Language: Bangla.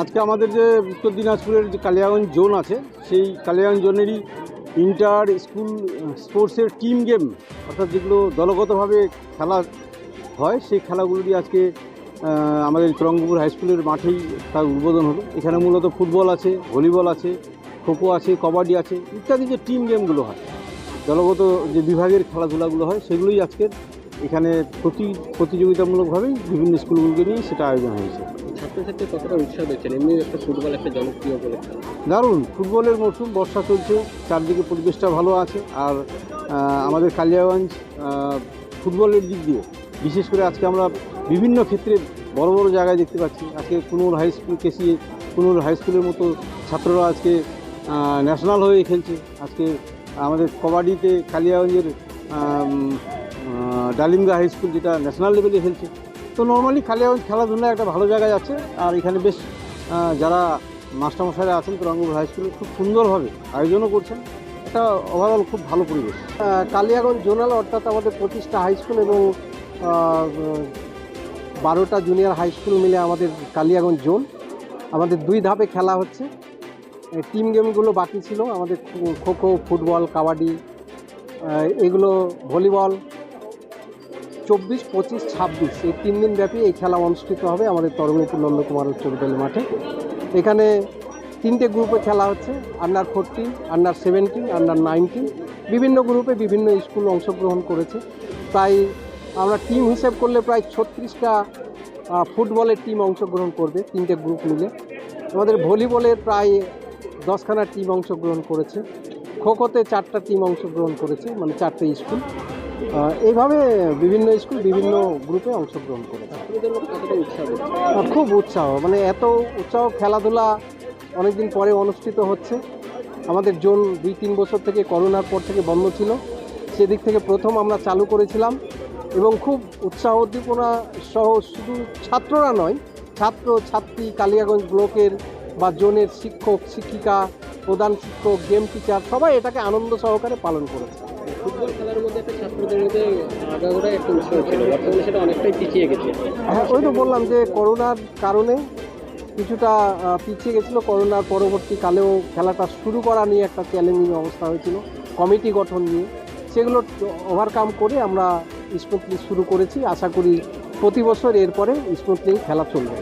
আজকে আমাদের যে উত্তর দিনাজপুরের যে কালিয়াগঞ্জ জোন আছে, সেই কালিয়াগঞ্জ জোনেরই ইন্টার স্কুল স্পোর্টসের টিম গেম অর্থাৎ যেগুলো দলগতভাবে খেলা হয়, সেই খেলাগুলোরই আজকে আমাদের চরঙ্গপুর হাই স্কুলের মাঠেই তার উদ্বোধন হলো। এখানে মূলত ফুটবল আছে ভলিবল আছে, খোখো আছে, কবাডি আছে, ইত্যাদি যে টিম গেমগুলো হয়, দলগত যে বিভাগের খেলাধুলাগুলো হয়, সেগুলোই আজকের এখানে প্রতি, প্রতিযোগিতামূলকভাবেই বিভিন্ন স্কুলগুলোকে নিয়ে সেটা আয়োজন হয়েছে। ছাত্রছাত্রী কতটা উৎসাহ পেয়েছেন? এমনি একটা ফুটবল একটা জনপ্রিয় বলে দারুণ, ফুটবলের মরশুম, বর্ষা চলছে, চারদিকে পরিবেশটা ভালো আছে, আর আমাদের কালিয়াগঞ্জ ফুটবলের দিক দিয়ে, বিশেষ করে আজকে আমরা বিভিন্ন ক্ষেত্রে বড় বড় জায়গায় দেখতে পাচ্ছি। আজকে Kunur high school KC Kunur high স্কুলের মতো ছাত্ররা আজকে ন্যাশনাল হয়ে খেলছে। আজকে আমাদের কবাডিতে কালিয়াগঞ্জের ডালিমগা হাই স্কুল যেটা ন্যাশনাল লেভেলে খেলছে তো নর্মালি কালিয়াগঞ্জ খেলাধুলা একটা ভালো জায়গায় আছে আর এখানে বেশ যারা মাস্টারমশাইরা আছেন তুরাঙ্গুর হাই স্কুলে খুব সুন্দরভাবে আয়োজনও করছেন। এটা ওভারঅল খুব ভালো পরিবেশ। কালিয়াগঞ্জ জোনাল অর্থাৎ আমাদের পঁচিশটা হাই স্কুল এবং বারোটা জুনিয়র হাই স্কুল মিলে আমাদের কালিয়াগঞ্জ জোন। আমাদের দুই ধাপে খেলা হচ্ছে। টিম গেমগুলো বাকি ছিল। আমাদের খোখো ফুটবল কাবাডি এগুলো ভলিবল চব্বিশ, পঁচিশ, ছাব্বিশ। এই তিন দিন ব্যাপী এই খেলা অনুষ্ঠিত হবে আমাদের তরঙ্গপুর নন্দকুমার উচ্চ বিদ্যালয় মাঠে। এখানে তিনটে গ্রুপে খেলা হচ্ছে, under fourteen, under seventeen, under nineteen. বিভিন্ন গ্রুপে বিভিন্ন স্কুল অংশগ্রহণ করেছে। তাই আমরা টিম হিসেব করলে প্রায় ছত্রিশটা ফুটবলের টিম অংশগ্রহণ করবে তিনটে গ্রুপ মিলে। আমাদের ভলিবলের প্রায় দশখানা টিম অংশগ্রহণ করেছে। খোখোতে চারটা টিম অংশগ্রহণ করেছে মানে চারটে স্কুল। এইভাবে বিভিন্ন স্কুল বিভিন্ন গ্রুপে অংশগ্রহণ? আহ, খুব উৎসাহ মানে এত উৎসাহ খেলাধুলা অনেকদিন পরে অনুষ্ঠিত হচ্ছে আমাদের জোন দুই তিন বছর থেকে করোনার পর থেকে বন্ধ ছিল সেদিক থেকে প্রথম আমরা চালু করেছিলাম এবং খুব উৎসাহ উদ্দীপনা সহ শুধু ছাত্ররা নয় ছাত্র ছাত্রী কালিয়াগঞ্জ ব্লকের বা জোনের শিক্ষক শিক্ষিকা প্রধান শিক্ষক গেম টিচার সবাই এটাকে আনন্দ সহকারে পালন করেছে। ফুটবল খেলার মধ্যে একটা ছাত্রদের মধ্যে আগাগোড়া একটা উৎসাহ ছিল বর্তমানে সেটা অনেকটাই পিছিয়ে গেছে। হ্যাঁ ওই তো বললাম যে করোনার কারণে কিছুটা পিছিয়ে গেছিল। করোনার পরবর্তীকালেও খেলাটা শুরু করা নিয়ে একটা চ্যালেঞ্জিং অবস্থা হয়েছিল কমিটি গঠন নিয়ে। সেগুলো ওভারকাম করে আমরা স্মুথলি শুরু করেছি। আশা করি প্রতি বছর এরপরে স্মুথলি খেলা চলবে।